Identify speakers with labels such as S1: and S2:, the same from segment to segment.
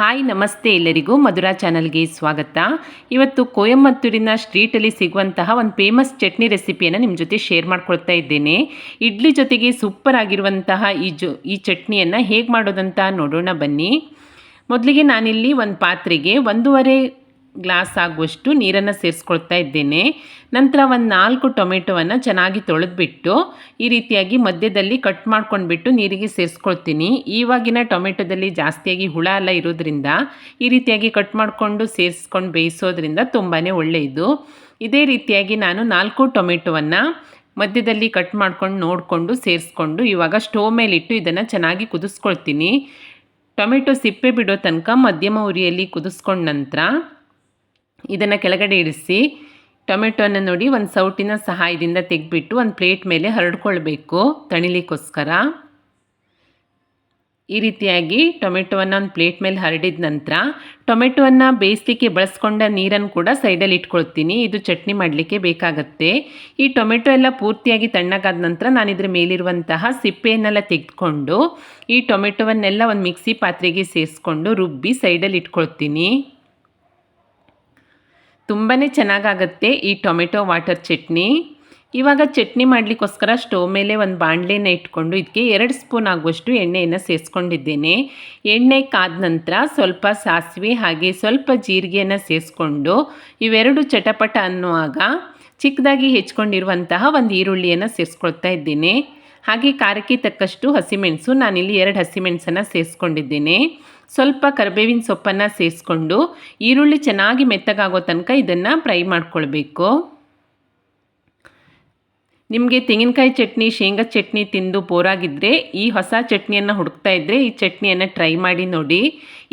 S1: Hi, ನಮಸ್ತೆ ಎಲ್ಲರಿಗೂ ಮಧುರಾ ಚಾನಲ್ಗೆ ಸ್ವಾಗತ. ಇವತ್ತು ಕೊಯಮತ್ತೂರಿನ ಸ್ಟ್ರೀಟಲ್ಲಿ ಸಿಗುವಂತಹ ಒಂದು ಫೇಮಸ್ ಚಟ್ನಿ ರೆಸಿಪಿಯನ್ನು ನಿಮ್ಮ ಜೊತೆ ಶೇರ್ ಮಾಡ್ಕೊಳ್ತಾ ಇದ್ದೇನೆ. ಇಡ್ಲಿ ಜೊತೆಗೆ ಸೂಪರ್ ಆಗಿರುವಂತಹ ಈ ಜೊ, ಈ ಚಟ್ನಿಯನ್ನು ಹೇಗೆ ಮಾಡೋದಂತ ನೋಡೋಣ ಬನ್ನಿ. ಮೊದಲಿಗೆ ನಾನಿಲ್ಲಿ ಒಂದು ಪಾತ್ರೆಗೆ ಒಂದೂವರೆ ಗ್ಲಾಸ್ ಆಗುವಷ್ಟು ನೀರನ್ನು ಸೇರಿಸ್ಕೊಳ್ತಾ ಇದ್ದೇನೆ. ನಂತರ ಒಂದು ನಾಲ್ಕು ಟೊಮೆಟೊವನ್ನು ಚೆನ್ನಾಗಿ ತೊಳೆದ್ಬಿಟ್ಟು, ಈ ರೀತಿಯಾಗಿ ಮಧ್ಯದಲ್ಲಿ ಕಟ್ ಮಾಡ್ಕೊಂಡ್ಬಿಟ್ಟು ನೀರಿಗೆ ಸೇರಿಸ್ಕೊಳ್ತೀನಿ. ಇವಾಗಿನ ಟೊಮೆಟೊದಲ್ಲಿ ಜಾಸ್ತಿಯಾಗಿ ಹುಳ ಎಲ್ಲ ಇರೋದ್ರಿಂದ, ಈ ರೀತಿಯಾಗಿ ಕಟ್ ಮಾಡಿಕೊಂಡು ಸೇರಿಸ್ಕೊಂಡು ಬೇಯಿಸೋದ್ರಿಂದ ತುಂಬಾ ಒಳ್ಳೆಯದು. ಇದೇ ರೀತಿಯಾಗಿ ನಾನು ನಾಲ್ಕು ಟೊಮೆಟೊವನ್ನು ಮಧ್ಯದಲ್ಲಿ ಕಟ್ ಮಾಡ್ಕೊಂಡು ನೋಡಿಕೊಂಡು ಸೇರಿಸ್ಕೊಂಡು, ಇವಾಗ ಸ್ಟೋವ್ ಮೇಲಿಟ್ಟು ಇದನ್ನು ಚೆನ್ನಾಗಿ ಕುದಿಸ್ಕೊಳ್ತೀನಿ. ಟೊಮೆಟೊ ಸಿಪ್ಪೆ ಬಿಡೋ ತನಕ ಮಧ್ಯಮ ಉರಿಯಲ್ಲಿ ಕುದಿಸ್ಕೊಂಡ ನಂತರ ಇದನ್ನು ಕೆಳಗಡೆ ಇರಿಸಿ. ಟೊಮೆಟೊನ ನೋಡಿ ಒಂದು ಸೌಟಿನ ಸಹಾಯದಿಂದ ತೆಗೆದ್ಬಿಟ್ಟು ಒಂದು ಪ್ಲೇಟ್ ಮೇಲೆ ಹರಡ್ಕೊಳ್ಬೇಕು ತಣಿಲಿಕ್ಕೋಸ್ಕರ ಈ ರೀತಿಯಾಗಿ ಟೊಮೆಟೊವನ್ನು ಒಂದು ಪ್ಲೇಟ್ ಮೇಲೆ ಹರಡಿದ ನಂತರ ಟೊಮೆಟೊವನ್ನು ಬೇಯಿಸಲಿಕ್ಕೆ ಬಳಸ್ಕೊಂಡ ನೀರನ್ನು ಕೂಡ ಸೈಡಲ್ಲಿ ಇಟ್ಕೊಳ್ತೀನಿ. ಇದು ಚಟ್ನಿ ಮಾಡಲಿಕ್ಕೆ ಬೇಕಾಗತ್ತೆ. ಈ ಟೊಮೆಟೊ ಎಲ್ಲ ಪೂರ್ತಿಯಾಗಿ ತಣ್ಣಗಾದ ನಂತರ ನಾನು ಇದರ ಮೇಲಿರುವಂತಹ ಸಿಪ್ಪೆಯನ್ನೆಲ್ಲ ತೆಗೆದುಕೊಂಡು ಈ ಟೊಮೆಟೊವನ್ನೆಲ್ಲ ಒಂದು ಮಿಕ್ಸಿ ಪಾತ್ರೆಗೆ ಸೇರಿಸ್ಕೊಂಡು ರುಬ್ಬಿ ಸೈಡಲ್ಲಿ ಇಟ್ಕೊಳ್ತೀನಿ. ತುಂಬಾ ಚೆನ್ನಾಗಾಗತ್ತೆ ಈ ಟೊಮೆಟೊ ವಾಟರ್ ಚಟ್ನಿ. ಇವಾಗ ಚಟ್ನಿ ಮಾಡಲಿಕ್ಕೋಸ್ಕರ ಸ್ಟೋವ್ ಮೇಲೆ ಒಂದು ಬಾಣಲೆನ ಇಟ್ಕೊಂಡು ಇದಕ್ಕೆ ಎರಡು ಸ್ಪೂನ್ ಆಗುವಷ್ಟು ಎಣ್ಣೆಯನ್ನು ಸೇರಿಸ್ಕೊಂಡಿದ್ದೇನೆ ಎಣ್ಣೆ ಕಾದ ನಂತರ ಸ್ವಲ್ಪ ಸಾಸಿವೆ ಹಾಗೆ ಸ್ವಲ್ಪ ಜೀರಿಗೆಯನ್ನು ಸೇರಿಸ್ಕೊಂಡು ಇವೆರಡು ಚಟಪಟ ಅನ್ನುವಾಗ ಚಿಕ್ಕದಾಗಿ ಹೆಚ್ಕೊಂಡಿರುವಂತಹ ಒಂದು ಈರುಳ್ಳಿಯನ್ನು ಸೇರಿಸ್ಕೊಳ್ತಾ ಇದ್ದೇನೆ. ಹಾಗೆ ಖಾರಕ್ಕೆ ತಕ್ಕಷ್ಟು ಹಸಿಮೆಣಸು. ನಾನಿಲ್ಲಿ ಎರಡು ಹಸಿಮೆಣಸನ್ನು ಸೇರಿಸ್ಕೊಂಡಿದ್ದೇನೆ. ಸ್ವಲ್ಪ ಕರಿಬೇವಿನ ಸೊಪ್ಪನ್ನು ಸೇರಿಸ್ಕೊಂಡು ಈರುಳ್ಳಿ ಚೆನ್ನಾಗಿ ಮೆತ್ತಗಾಗೋ ತನಕ ಇದನ್ನು ಫ್ರೈ ಮಾಡ್ಕೊಳ್ಬೇಕು. ನಿಮಗೆ ತೆಂಗಿನಕಾಯಿ ಚಟ್ನಿ, ಶೇಂಗಾ ಚಟ್ನಿ ತಿಂದು ಬೋರಾಗಿದ್ದರೆ ಈ ಹೊಸ ಚಟ್ನಿಯನ್ನು ಹುಡುಕ್ತಾ ಇದ್ದರೆ ಈ ಚಟ್ನಿಯನ್ನು ಟ್ರೈ ಮಾಡಿ ನೋಡಿ.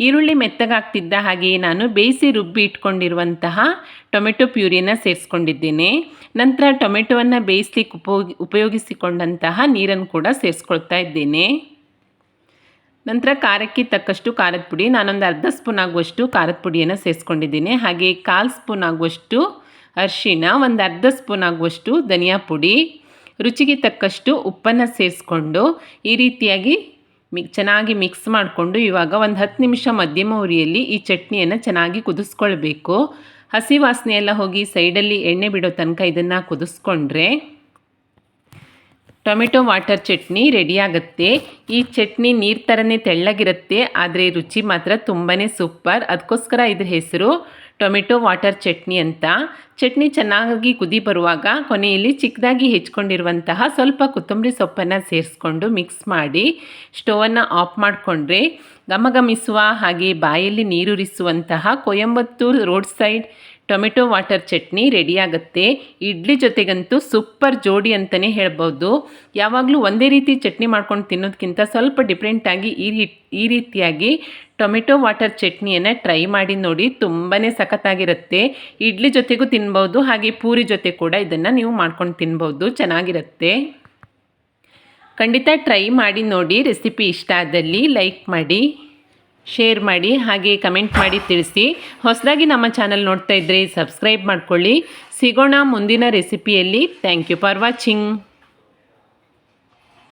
S1: ಈರುಳ್ಳಿ ಮೆತ್ತಗಾಗ್ತಿದ್ದ ಹಾಗೆಯೇ ನಾನು ಬೇಯಿಸಿ ರುಬ್ಬಿ ಇಟ್ಕೊಂಡಿರುವಂತಹ ಟೊಮೆಟೊ ಪ್ಯೂರಿಯನ್ನು ಸೇರಿಸ್ಕೊಂಡಿದ್ದೇನೆ. ನಂತರ ಟೊಮೆಟೊವನ್ನು ಬೇಯಿಸ್ಲಿಕ್ಕೆ ಉಪಯೋಗಿ ಉಪಯೋಗಿಸಿಕೊಂಡಂತಹ ನೀರನ್ನು ಕೂಡ ಸೇರಿಸ್ಕೊಳ್ತಾ ಇದ್ದೇನೆ. ನಂತರ ಖಾರಕ್ಕೆ ತಕ್ಕಷ್ಟು ಖಾರದ ಪುಡಿ, ನಾನೊಂದು ಅರ್ಧ ಸ್ಪೂನ್ ಆಗುವಷ್ಟು ಖಾರದ ಪುಡಿಯನ್ನು ಸೇರಿಸ್ಕೊಂಡಿದ್ದೀನಿ. ಹಾಗೆ ಕಾಲು ಸ್ಪೂನ್ ಆಗುವಷ್ಟು ಅರಿಶಿಣ ಒಂದು ಅರ್ಧ ಸ್ಪೂನ್ ಆಗುವಷ್ಟು ಧನಿಯಾ ಪುಡಿ, ರುಚಿಗೆ ತಕ್ಕಷ್ಟು ಉಪ್ಪನ್ನು ಸೇರಿಸ್ಕೊಂಡು ಈ ರೀತಿಯಾಗಿ ಮಿ, ಚೆನ್ನಾಗಿ ಮಿಕ್ಸ್ ಮಾಡಿಕೊಂಡು ಇವಾಗ ಒಂದು ಹತ್ತು ನಿಮಿಷ ಮಧ್ಯಮ ಉರಿಯಲ್ಲಿ ಈ ಚಟ್ನಿಯನ್ನು ಚೆನ್ನಾಗಿ ಕುದಿಸ್ಕೊಳ್ಬೇಕು. ಹಸಿ ವಾಸನೆ ಎಲ್ಲ ಹೋಗಿ ಸೈಡಲ್ಲಿ ಎಣ್ಣೆ ಬಿಡೋ ತನಕ ಇದನ್ನು ಕುದಿಸ್ಕೊಂಡ್ರೆ ಟೊಮೆಟೊ ವಾಟರ್ ಚಟ್ನಿ ರೆಡಿಯಾಗುತ್ತೆ ಈ ಚಟ್ನಿ ನೀರು ಥರನೇ ತೆಳ್ಳಗಿರುತ್ತೆ, ಆದರೆ ರುಚಿ ಮಾತ್ರ ತುಂಬಾ ಸೂಪರ್. ಅದಕ್ಕೋಸ್ಕರ ಇದ್ರ ಹೆಸರು ಟೊಮೆಟೊ ವಾಟರ್ ಚಟ್ನಿ ಅಂತ. ಚಟ್ನಿ ಚೆನ್ನಾಗಿ ಕುದಿ ಬರುವಾಗ ಕೊನೆಯಲ್ಲಿ ಚಿಕ್ಕದಾಗಿ ಹೆಚ್ಕೊಂಡಿರುವಂತಹ ಸ್ವಲ್ಪ ಕೊತ್ತಂಬರಿ ಸೊಪ್ಪನ್ನು ಸೇರಿಸ್ಕೊಂಡು ಮಿಕ್ಸ್ ಮಾಡಿ ಸ್ಟೋವನ್ನು ಆಫ್ ಮಾಡಿಕೊಂಡ್ರೆ ಗಮಗಮಿಸುವ ಹಾಗೆ ಬಾಯಲ್ಲಿ ನೀರುರಿಸುವಂತಹ Coimbatore road side tomato water chutney ರೆಡಿಯಾಗುತ್ತೆ idli ಜೊತೆಗಂತೂ ಸೂಪರ್ ಜೋಡಿ ಅಂತಲೇ ಹೇಳ್ಬೋದು. ಯಾವಾಗಲೂ ಒಂದೇ ರೀತಿ ಚಟ್ನಿ ಮಾಡ್ಕೊಂಡು ತಿನ್ನೋದಕ್ಕಿಂತ ಸ್ವಲ್ಪ ಡಿಫ್ರೆಂಟಾಗಿ ಈ ರೀ, ಈ ರೀತಿಯಾಗಿ ಟೊಮೆಟೊ ವಾಟರ್ ಚಟ್ನಿಯನ್ನು ಟ್ರೈ ಮಾಡಿ ನೋಡಿ ತುಂಬಾ ಸಖತ್ತಾಗಿರುತ್ತೆ. ಇಡ್ಲಿ ಜೊತೆಗೂ ತಿನ್ಬೋದು, ಹಾಗೆ ಪೂರಿ ಜೊತೆ ಕೂಡ ಇದನ್ನು ನೀವು ಮಾಡ್ಕೊಂಡು ತಿನ್ಬೋದು, ಚೆನ್ನಾಗಿರುತ್ತೆ. ಖಂಡಿತ ಟ್ರೈ ಮಾಡಿ ನೋಡಿ, ರೆಸಿಪಿ ಇಷ್ಟ ಆದಲ್ಲಿ ಲೈಕ್ ಮಾಡಿ. ಶೇರ್ ಮಾಡಿ, ಹಾಗೆ ಕಮೆಂಟ್ ಮಾಡಿ ತಿಳಿಸಿ. ಹೊಸದಾಗಿ ನಮ್ಮ ಚಾನಲ್ ನೋಡ್ತಾ ಇದ್ದರೆ ಸಬ್ಸ್ಕ್ರೈಬ್ ಮಾಡ್ಕೊಳ್ಳಿ. ಸಿಗೋಣ ಮುಂದಿನ ರೆಸಿಪಿಯಲ್ಲಿ ಥ್ಯಾಂಕ್ ಯು ಫಾರ್ ವಾಚಿಂಗ್